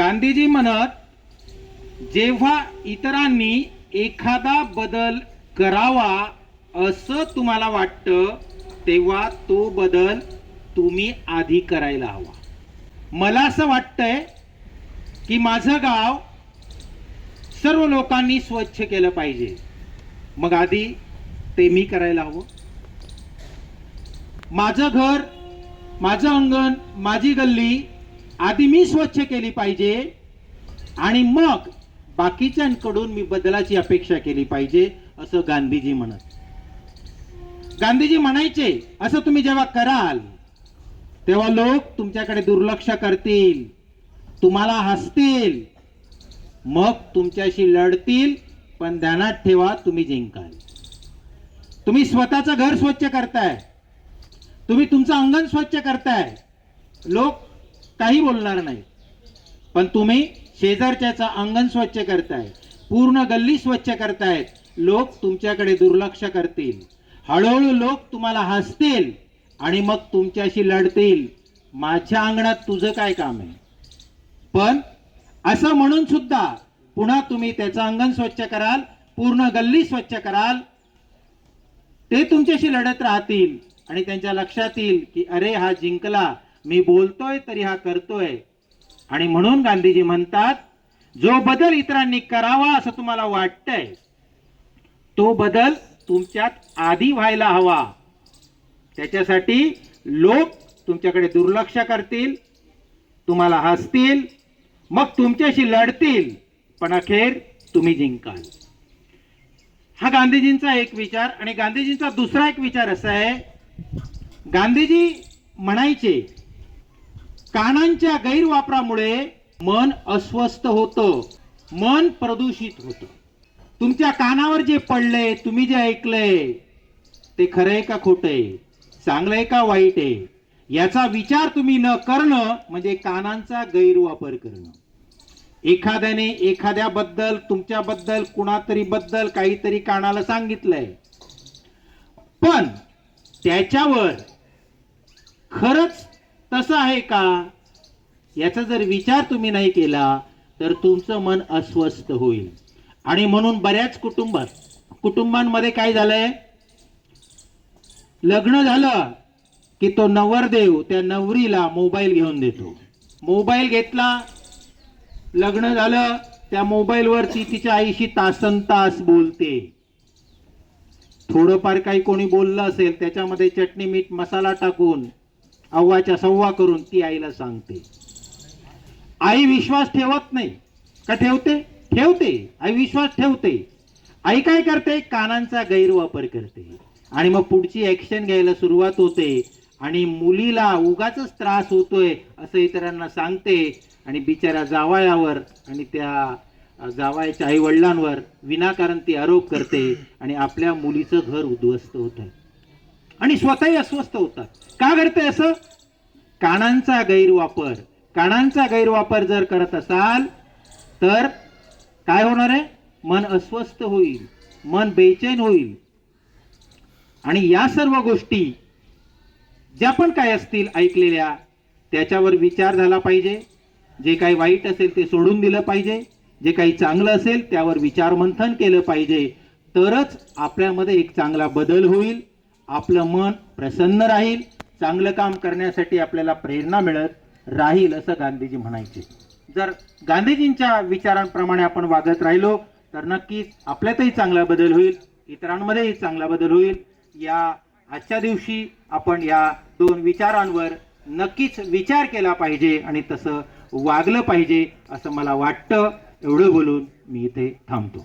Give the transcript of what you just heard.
गांधीजी म्हणत जेव्हा इतरांनी एखादा बदल करावा असं तुम्हाला वाटतं तेव्हा तो बदल तुम्ही आधी करायला हवा. मला असं वाटतंय की माझं गाव सर्व लोकांनी स्वच्छ केलं पाहिजे. मग आधी ते मी करायला हवं. माझं घर माझं अंगण माझी गल्ली आधी मी स्वच्छ केली पाहिजे आणि मग बाकीच्यांकडून मी बदलाची अपेक्षा केली पाहिजे असं गांधीजी म्हणत. गांधीजी म्हणायचे असं तुम्ही जेव्हा कराल तेव्हा लोक तुमच्याकडे दुर्लक्ष करतील तुम्हाला हसतील मग तुमच्याशी लढतील पण ध्यानात ठेवा तुम्ही जिंकाल. तुम्ही स्वतःचं घर स्वच्छ करताय. तुम्ही तुमचं अंगण स्वच्छ करताय. लोक काही बोलणार नाही. पण तुम्ही शेजारच्याचं अंगण स्वच्छ करताय पूर्ण गल्ली स्वच्छ करतायत लोक तुमच्याकडे दुर्लक्ष करतील. हळूहळू लोक तुम्हाला हसतील आणि मग तुमच्याशी लढतील. माझ्या अंगणात तुझं काय काम आहे? पण असं म्हणून सुद्धा पुन्हा तुम्ही त्याचं अंगण स्वच्छ कराल पूर्ण गल्ली स्वच्छ कराल. ते तुमच्याशी लढत राहतील आणि त्यांच्या लक्षात येईल की अरे हा जिंकला मी बोलतोय तरी हा करतोय. आणि म्हणून गांधीजी म्हणतात जो बदल इतरांनी करावा असं तुम्हाला वाटतंय तो बदल तुमच्यात आधी व्हायला हवा. त्याच्यासाठी लोक तुमच्याकडे दुर्लक्ष करतील तुम्हाला हसतील मग तुमच्याशी लढतील पण अखेर तुम्ही जिंकाल. हा गांधीजींचा एक विचार आणि गांधीजींचा दुसरा एक विचार असा आहे गांधीजी म्हणायचे कानांच्या गैरवापरामुळे मन अस्वस्थ होतं. मन प्रदूषित होतं. तुमच्या कानावर जे पडले तुम्ही जे ऐकलंय ते खरं आहे का खोटं आहे? चांगलं आहे का वाईट आहे? याचा विचार तुम्ही न करणं म्हणजे कानांचा गैरवापर करणं. एखाद्याने एखाद्याबद्दल तुमच्याबद्दल कुणातरी बद्दल काहीतरी कानाला सांगितलंय. पण त्याच्यावर खरंच असं आहे का? याचा जर विचार तुम्ही नाही केला तर तुमचं मन अस्वस्थ होईल. आणि म्हणून बऱ्याच कुटुंबात कुटुंबांमध्ये काय झालंय? लग्न झालं की तो नवरदेव त्या नवरीला मोबाईल घेऊन देतो. मोबाईल घेतला लग्न झालं त्या मोबाईलवर ती तिच्या आईशी तासन तास बोलते. थोडंफार काही कोणी बोललं असेल त्याच्यामध्ये चटणी मीठ मसाला टाकून अव्वाच्या सव्वा करून ती आईला सांगते. आई विश्वास ठेवत नाही. का ठेवते? ठेवते. आई विश्वास ठेवते. आई काय करते? कानांचा गैरवापर करते. आणि मग पुढची ऍक्शन घ्यायला सुरुवात होते. आणि मुलीला उगाच त्रास होतोय असं इतरांना सांगते. आणि बिचाऱ्या जावयावर आणि त्या जावयाच्या आई वडिलांवर विनाकारण ती आरोप करते. आणि आपल्या मुलीचं घर उद्ध्वस्त होतं. आणि स्वतःही अस्वस्थ होतात. का घडतंय असं? कानांचा गैरवापर. कानांचा गैरवापर जर करत असाल तर काय होणार आहे? मन अस्वस्थ होईल. मन बेचैन होईल. आणि या सर्व गोष्टी ज्या पण काय असतील ऐकलेल्या त्याच्यावर विचार झाला पाहिजे. जे काही वाईट असेल ते सोडून दिलं पाहिजे. जे काही चांगलं असेल त्यावर विचार मंथन केलं पाहिजे. तरच आपल्यामध्ये एक चांगला बदल होईल. आपलं मन प्रसन्न राहील चांगलं काम करण्यासाठी आपल्याला प्रेरणा मिळत राहील असं गांधीजी म्हणायचे. जर गांधीजींच्या विचारांप्रमाणे आपण वागत राहिलो तर नक्कीच आपल्यातही चांगला बदल होईल इतरांमध्येही चांगला बदल होईल. या आजच्या दिवशी आपण या दोन विचारांवर नक्कीच विचार केला पाहिजे आणि तसं वागलं पाहिजे असं मला वाटतं. एवढं बोलून मी इथे थांबतो.